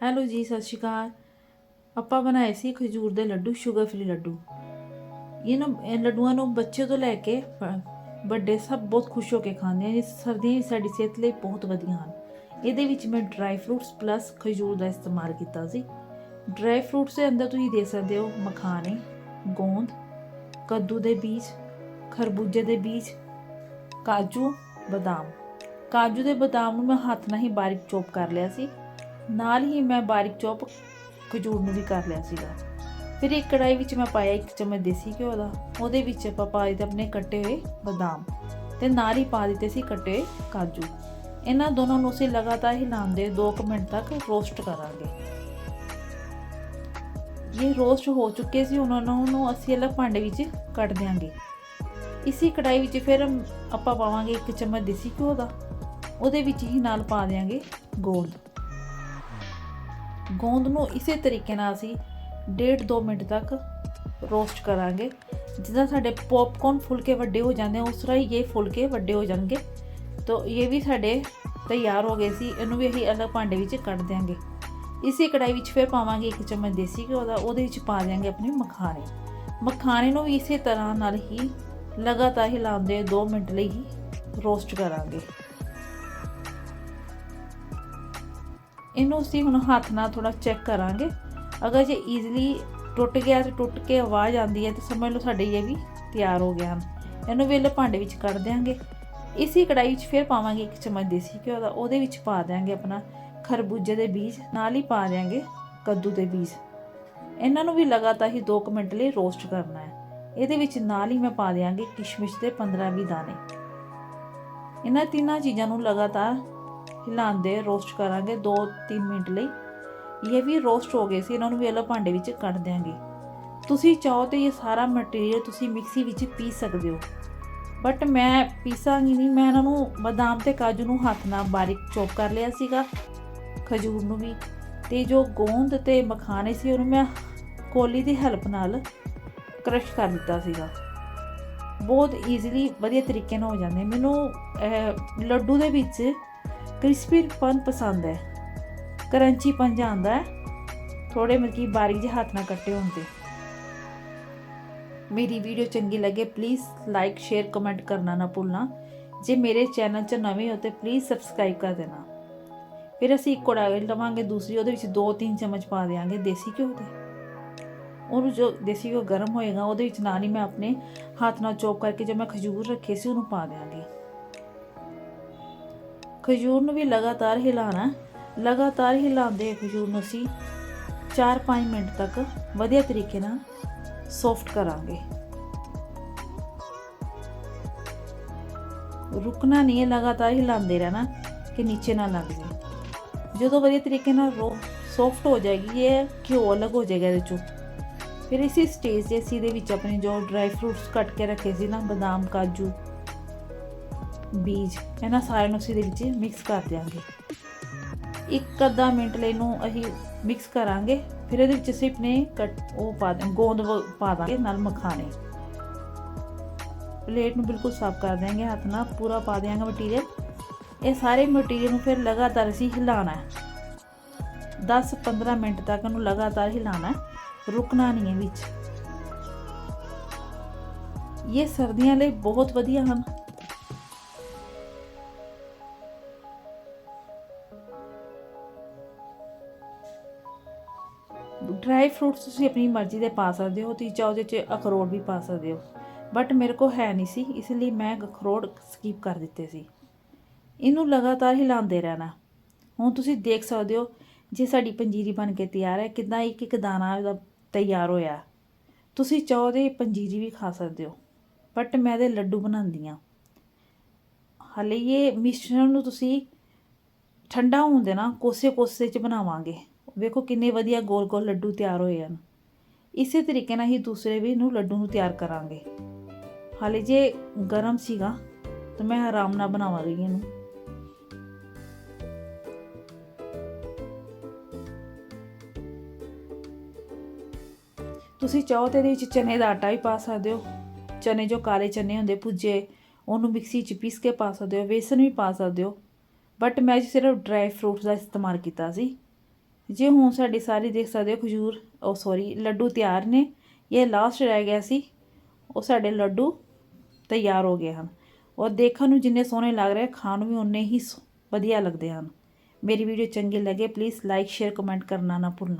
Hello ਜੀ, ਸਤਿ ਸ਼੍ਰੀ ਅਕਾਲ। ਆਪਾਂ ਬਣਾਏ ਸੀ ਖਜੂਰ ਦੇ ਲੱਡੂ ਸ਼ੂਗਰ ਫ੍ਰੀ ਲੱਡੂ। ਇਹ ਨਾ, ਇਹ ਲੱਡੂਆਂ ਨੂੰ ਬੱਚੇ ਤੋਂ ਲੈ ਕੇ ਵੱਡੇ ਸਭ ਬਹੁਤ ਖੁਸ਼ ਹੋ ਕੇ ਖਾਂਦੇ ਆ। ਇਹ ਸਰਦੀਆਂ ਸਾਡੀ ਸਿਹਤ ਲਈ ਬਹੁਤ ਵਧੀਆ ਹਨ। ਇਹਦੇ ਵਿੱਚ ਮੈਂ ਡਰਾਈ ਫਰੂਟਸ ਪਲੱਸ ਖਜੂਰ ਦਾ ਇਸਤੇਮਾਲ ਕੀਤਾ ਸੀ। ਡਰਾਈ ਫਰੂਟਸ ਦੇ ਅੰਦਰ ਤੁਸੀਂ ਦੇ ਸਕਦੇ ਹੋ ਮਖਾਣੇ, ਗੋਂਦ, ਕੱਦੂ ਦੇ ਬੀਜ, ਖਰਬੂਜੇ ਦੇ ਬੀਜ, ਕਾਜੂ, ਬਦਾਮ। ਕਾਜੂ ਦੇ ਬਦਾਮ ਨੂੰ ਮੈਂ ਹੱਥ ਨਾਲ ਹੀ ਬਾਰੀਕ ਚੋਪ ਕਰ ਲਿਆ ਸੀ। ਨਾਲ ਹੀ ਮੈਂ ਬਾਰੀਕ ਚੋਪ ਖਜੂਰ ਨੂੰ ਵੀ ਕਰ ਲਿਆ ਸੀਗਾ। ਫਿਰ ਇੱਕ ਕੜਾਈ ਵਿੱਚ ਮੈਂ ਪਾਇਆ ਇੱਕ ਚਮਚ ਦੇਸੀ ਘਿਓ ਦਾ, ਉਹਦੇ ਵਿੱਚ ਆਪਾਂ ਪਾ ਦਿੱਤੇ ਆਪਣੇ ਕੱਟੇ ਹੋਏ ਬਦਾਮ ਤੇ ਨਾਲ ਹੀ ਪਾ ਦਿੱਤੇ ਸੀ ਕੱਟੇ ਹੋਏ ਕਾਜੂ। ਇਹਨਾਂ ਦੋਨਾਂ ਨੂੰ ਅਸੀਂ ਲਗਾਤਾਰ ਹਿਲਾਉਂਦੇ 2 ਮਿੰਟ ਤੱਕ ਰੋਸਟ ਕਰਾਂਗੇ। ਇਹ ਰੋਸਟ ਹੋ ਚੁੱਕੇ ਸੀ, ਉਹਨਾਂ ਨੂੰ ਅਸੀਂ ਅਲੱਗ ਭਾਂਡੇ ਵਿੱਚ ਕੱਢ ਦਿਆਂਗੇ। ਇਸੀ ਕੜਾਈ ਵਿੱਚ ਫਿਰ ਆਪਾਂ ਪਾਵਾਂਗੇ ਇੱਕ ਚਮਚ ਦੇਸੀ ਘਿਓ ਦਾ, ਉਹਦੇ ਵਿੱਚ ਹੀ ਨਾਲ ਪਾ ਦਿਆਂਗੇ ਗੋਂਦ ਗੋਂਦ ਨੂੰ ਇਸੇ ਤਰੀਕੇ ਨਾਲ ਅਸੀਂ 1.5-2 ਮਿੰਟ ਤੱਕ ਰੋਸਟ ਕਰਾਂਗੇ। ਜਿੱਦਾਂ ਸਾਡੇ ਪੌਪਕੌਰਨ ਫੁਲਕੇ ਵੱਡੇ ਹੋ ਜਾਂਦੇ ਉਸ ਤਰ੍ਹਾਂ ਹੀ ਇਹ ਫੁਲਕੇ ਵੱਡੇ ਹੋ ਜਾਣਗੇ। ਤਾਂ ਇਹ ਵੀ ਸਾਡੇ ਤਿਆਰ ਹੋ ਗਏ ਸੀ, ਇਹਨੂੰ ਵੀ ਅਸੀਂ ਅਲੱਗ ਭਾਂਡੇ ਵਿੱਚ ਕੱਢ ਦਿਆਂਗੇ। ਇਸੇ ਕੜਾਈ ਵਿੱਚ ਫਿਰ ਪਾਵਾਂਗੇ ਇੱਕ ਚਮਚ ਦੇਸੀ ਘਿਓ ਦਾ, ਉਹਦੇ ਵਿੱਚ ਪਾ ਦਿਆਂਗੇ ਆਪਣੇ ਮਖਾਣੇ। ਮਖਾਣੇ ਨੂੰ ਵੀ ਇਸੇ ਤਰ੍ਹਾਂ ਨਾਲ ਹੀ ਲਗਾਤਾਰ ਹਿਲਾਉਂਦੇ 2 ਮਿੰਟ ਲਈ ਹੀ ਰੋਸਟ ਕਰਾਂਗੇ। ਇਹਨੂੰ ਅਸੀਂ ਹੁਣ ਹੱਥ ਨਾਲ ਥੋੜਾ ਚੈੱਕ ਕਰਾਂਗੇ। ਅਗਰ ਜੇ ਈਜ਼ੀਲੀ ਟੁੱਟ ਗਿਆ ਤੇ ਟੁੱਟ ਕੇ ਆਵਾਜ਼ ਆਉਂਦੀ ਹੈ ਤੇ ਸਮਝ ਲਓ ਸਾਡੇ ਇਹ ਵੀ ਤਿਆਰ ਹੋ ਗਿਆ ਹਨ। ਇਹਨੂੰ ਵੇਲੇ ਭਾਂਡੇ ਵਿੱਚ ਕੱਢ ਦਿਆਂਗੇ। ਇਸੀ ਕੜਾਈ ਵਿੱਚ ਫਿਰ ਪਾਵਾਂਗੇ ਇੱਕ ਚਮਚ ਦੇਸੀ ਘਿਓ ਦਾ। ਉਹਦੇ ਵਿੱਚ ਪਾ ਦਿਆਂਗੇ ਆਪਣਾ ਖਰਬੂਜੇ ਦੇ ਬੀਜ, ਨਾਲ ਹੀ ਪਾ ਦਿਆਂਗੇ ਕੱਦੂ ਦੇ ਬੀਜ। ਇਹਨਾਂ ਨੂੰ ਵੀ ਲਗਾਤਾਰ ਹੀ 2 ਮਿੰਟ ਲਈ ਰੋਸਟ ਕਰਨਾ ਹੈ। ਇਹਦੇ ਵਿੱਚ ਨਾਲ ਹੀ ਮੈਂ ਪਾ ਦਿਆਂਗੇ ਕਿਸ਼ਮਿਸ਼ ਦੇ 15-20 ਦਾਣੇ। ਇਹਨਾਂ ਤਿੰਨਾਂ ਚੀਜ਼ਾਂ ਨੂੰ ਲਗਾਤਾਰ ਹਿਲਾਉਂਦੇ ਰੋਸਟ ਕਰਾਂਗੇ 2-3 ਮਿੰਟ ਲਈ। ਇਹ ਵੀ ਰੋਸਟ ਹੋ ਗਏ ਸੀ, ਇਹਨਾਂ ਨੂੰ ਵੀ ਅਲੱਗ ਭਾਂਡੇ ਵਿੱਚ ਕੱਢ ਦਿਆਂਗੇ। ਤੁਸੀਂ ਚਾਹੋ ਤੇ ਇਹ ਸਾਰਾ ਮਟੀਰੀਅਲ ਤੁਸੀਂ ਮਿਕਸੀ ਵਿੱਚ ਪੀਸ ਸਕਦੇ ਹੋ। ਬਟ ਮੈਂ ਪੀਸਾਂਗੀ ਨਹੀਂ, ਮੈਂ ਇਹਨਾਂ ਨੂੰ ਬਦਾਮ ਤੇ ਕਾਜੂ ਨੂੰ ਹੱਥ ਨਾਲ ਬਾਰੀਕ ਚੋਪ ਕਰ ਲਿਆ ਸੀਗਾ, ਖਜੂਰ ਨੂੰ ਵੀ। ਤੇ ਜੋ ਗੋਂਦ ਤੇ ਮਖਾਣੇ ਸੀ, ਉਹਨੂੰ ਮੈਂ ਕੋਲੀ ਦੀ ਹੈਲਪ ਨਾਲ ਕ੍ਰਸ਼ ਕਰ ਦਿੱਤਾ ਸੀਗਾ। ਬਹੁਤ ਈਜ਼ੀਲੀ ਵਧੀਆ ਤਰੀਕੇ ਨਾਲ ਹੋ ਜਾਂਦੇ। ਮੈਨੂੰ ਲੱਡੂ ਦੇ ਵਿੱਚ ਕ੍ਰਿਸਪੀਪਨ ਪਸੰਦ ਹੈ। ਕਰੰਚੀ ਪਨ ਜਾਂਦਾ ਹੈ। ਥੋੜੇ ਮਲਕੀ ਬਾਰੀਕ ਜਿਹੇ ਹੱਥ ਨਾਲ ਕੱਟੇ ਹੁੰਦੇ ਮੇਰੀ ਵੀਡੀਓ ਚੰਗੀ ਲੱਗੇ ਪਲੀਜ਼ ਲਾਈਕ ਸ਼ੇਅਰ ਕਮੈਂਟ ਕਰਨਾ ਨਾ ਭੁੱਲਣਾ। ਜੇ ਮੇਰੇ ਚੈਨਲ 'ਚ ਨਵੇਂ ਹੋ ਤੇ ਪਲੀਜ਼ ਸਬਸਕ੍ਰਾਈਬ ਕਰ ਦੇਣਾ। ਫਿਰ ਅਸੀਂ ਇੱਕ ਕੜਾਹੀ ਲਵਾਂਗੇ ਦੂਸਰੀ ਉਹਦੇ ਵਿੱਚ 2-3 ਚਮਚ ਪਾ ਦੇਵਾਂਗੇ ਦੇਸੀ ਘਿਓ ਦੇ। ਉਹਨੂੰ ਜੋ ਦੇਸੀ ਘਿਓ ਗਰਮ ਹੋਏਗਾ, ਉਹਦੇ ਵਿੱਚ ਨਾਲ ਹੀ ਮੈਂ ਆਪਣੇ ਹੱਥ ਨਾਲ ਚੋਪ ਕਰਕੇ ਜੋ ਮੈਂ ਖਜੂਰ ਰੱਖੇ ਸੀ, ਉਹਨੂੰ ਪਾ ਦਿਆਂਗੀ। ਖਜੂਰ ਨੂੰ ਵੀ ਲਗਾਤਾਰ ਹਿਲਾਣਾ ਲਗਾਤਾਰ ਹਿਲਾਉਂਦੇ ਖਜੂਰ ਨੂੰ ਅਸੀਂ 4-5 ਮਿੰਟ ਤੱਕ ਵਧੀਆ ਤਰੀਕੇ ਨਾਲ ਸੌਫਟ ਕਰਾਂਗੇ। ਰੁਕਣਾ ਨਹੀਂ ਹੈ, ਲਗਾਤਾਰ ਹਿਲਾਉਂਦੇ ਰਹਿਣਾ ਕਿ ਨੀਚੇ ਨਾ ਲੱਗ ਜਾਏ। ਜਦੋਂ ਵਧੀਆ ਤਰੀਕੇ ਨਾਲ ਰੋ ਸੌਫਟ ਹੋ ਜਾਏਗੀ, ਇਹ ਘਿਓ ਅਲੱਗ ਹੋ ਜਾਏਗਾ ਇਹਦੇ ਚੋਂ। ਫਿਰ ਇਸੇ ਸਟੇਜ ਤੇ ਅਸੀਂ ਦੇ ਵਿੱਚ ਆਪਣੇ ਜੋ ਡਰਾਈ ਫਰੂਟਸ ਕੱਟ ਕੇ ਰੱਖੇ ਸੀ ਨਾ, ਬਦਾਮ, ਕਾਜੂ ਬੀਜ ਇਹਨਾਂ ਸਾਰਿਆਂ ਨੂੰ ਅਸੀਂ ਦੇ ਵਿੱਚ ਮਿਕਸ ਕਰ ਦਿਆਂਗੇ। ਇੱਕ ਅੱਧਾ ਮਿੰਟ ਲਈ ਇਹਨੂੰ ਅਸੀਂ ਮਿਕਸ ਕਰਾਂਗੇ, ਫਿਰ ਇਹਦੇ ਵਿੱਚ ਅਸੀਂ ਆਪਣੇ ਕੱਟ ਉਹ ਪਾ ਦਾਂ, ਗੋਂਦ ਵ- ਪਾ ਦਾਂਗੇ ਨਾਲ ਮਖਾਣੇ। ਪਲੇਟ ਨੂੰ ਬਿਲਕੁਲ ਸਾਫ਼ ਕਰ ਦਿਆਂਗੇ, ਹੱਥ ਨਾਲ ਪੂਰਾ ਪਾ ਦਿਆਂਗੇ ਮਟੀਰੀਅਲ ਇਹ ਸਾਰੇ ਮਟੀਰੀਅਲ ਨੂੰ ਫਿਰ ਲਗਾਤਾਰ ਅਸੀਂ ਹਿਲਾਣਾ ਹੈ। 10-15 ਮਿੰਟ ਤੱਕ ਇਹਨੂੰ ਲਗਾਤਾਰ ਹਿਲਾਣਾ ਹੈ, ਰੁਕਣਾ ਨਹੀਂ ਹੈ ਵਿੱਚ। ਇਹ ਸਰਦੀਆਂ ਲਈ ਬਹੁਤ ਵਧੀਆ ਹਨ। ਡਰਾਈ ਫਰੂਟਸ ਤੁਸੀਂ ਆਪਣੀ ਮਰਜ਼ੀ ਦੇ ਪਾ ਸਕਦੇ ਹੋ, ਤੁਸੀਂ ਚਾਹੋ ਜੇ ਅਖਰੋਟ ਵੀ ਪਾ ਸਕਦੇ ਹੋ। ਬਟ ਮੇਰੇ ਕੋਲ ਹੈ ਨਹੀਂ ਸੀ, ਇਸ ਲਈ ਮੈਂ ਅਖਰੋਟ ਸਕਿਪ ਕਰ ਦਿੱਤੇ ਸੀ। ਇਹਨੂੰ ਲਗਾਤਾਰ ਹਿਲਾਉਂਦੇ ਰਹਿਣਾ। ਹੁਣ ਤੁਸੀਂ ਦੇਖ ਸਕਦੇ ਹੋ, ਜੇ ਸਾਡੀ ਪੰਜੀਰੀ ਬਣ ਕੇ ਤਿਆਰ ਹੈ, ਕਿਦਾਂ ਇੱਕ ਇੱਕ ਦਾਣਾ ਇਹਦਾ ਤਿਆਰ ਹੋਇਆ। ਤੁਸੀਂ ਚਾਹੋ ਦੇ ਪੰਜੀਰੀ ਵੀ ਖਾ ਸਕਦੇ ਹੋ। ਬਟ ਮੈਂ ਇਹਦੇ ਲੱਡੂ ਬਣਾਉਂਦੀ ਹਾਂ। ਹਾਲੇ ਇਹ ਮਿਸ਼ਰਣ ਨੂੰ ਤੁਸੀਂ ਠੰਡਾ ਹੋਣ ਦੇਣਾ ਕੋਸੇ ਕੋਸੇ ਚ ਬਣਾਵਾਂਗੇ। ਵੇਖੋ ਕਿੰਨੇ ਵਧੀਆ ਗੋਲ ਗੋਲ ਲੱਡੂ ਤਿਆਰ ਹੋਏ ਹਨ। ਇਸੇ ਤਰੀਕੇ ਨਾਲ ਹੀ ਦੂਸਰੇ ਵੀ ਨੂੰ ਲੱਡੂ ਨੂੰ ਤਿਆਰ ਕਰਾਂਗੇ। ਹਾਲੇ ਜੇ ਗਰਮ ਸੀਗਾ ਤਾਂ ਮੈਂ ਆਰਾਮ ਨਾਲ ਬਣਾਵਾਂਗੀ ਇਹਨੂੰ। ਤੁਸੀਂ ਚਾਹੋ ਤੇ ਇਹਦੇ ਵਿੱਚ ਚਨੇ ਦਾ ਆਟਾ ਵੀ ਪਾ ਸਕਦੇ ਹੋ। ਚਨੇ ਜੋ ਕਾਲੇ ਚਨੇ ਹੁੰਦੇ ਭੁੱਜੇ, ਉਹਨੂੰ ਮਿਕਸੀ 'ਚ ਪੀਸ ਕੇ ਪਾ ਸਕਦੇ ਹੋ ਵੇਸਨ ਵੀ ਪਾ ਸਕਦੇ ਹੋ। ਬਟ ਮੈਂ ਜੀ ਸਿਰਫ ਡਰਾਈ ਫਰੂਟਸ ਦਾ ਇਸਤੇਮਾਲ ਕੀਤਾ ਸੀ। ਜੇ ਹੁਣ ਸਾਡੀ ਸਾਰੀ ਦੇਖ ਸਕਦੇ ਹੋ ਖਜੂਰ, ਉਹ ਸੌਰੀ ਲੱਡੂ ਤਿਆਰ ਨੇ, ਇਹ ਲਾਸਟ ਰਹਿ ਗਿਆ ਸੀ, ਉਹ ਸਾਡੇ ਲੱਡੂ ਤਿਆਰ ਹੋ ਗਏ ਹਨ। ਔਰ ਦੇਖਣ ਨੂੰ ਜਿੰਨੇ ਸੋਹਣੇ ਲੱਗ ਰਹੇ, ਖਾਣ ਨੂੰ ਵੀ ਉਨੇ ਹੀ ਸ- ਵਧੀਆ ਲੱਗਦੇ ਹਨ। ਮੇਰੀ ਵੀਡੀਓ ਚੰਗੀ ਲੱਗੇ ਪਲੀਜ਼ ਲਾਈਕ ਸ਼ੇਅਰ ਕਮੈਂਟ ਕਰਨਾ ਨਾ ਭੁੱਲਣਾ।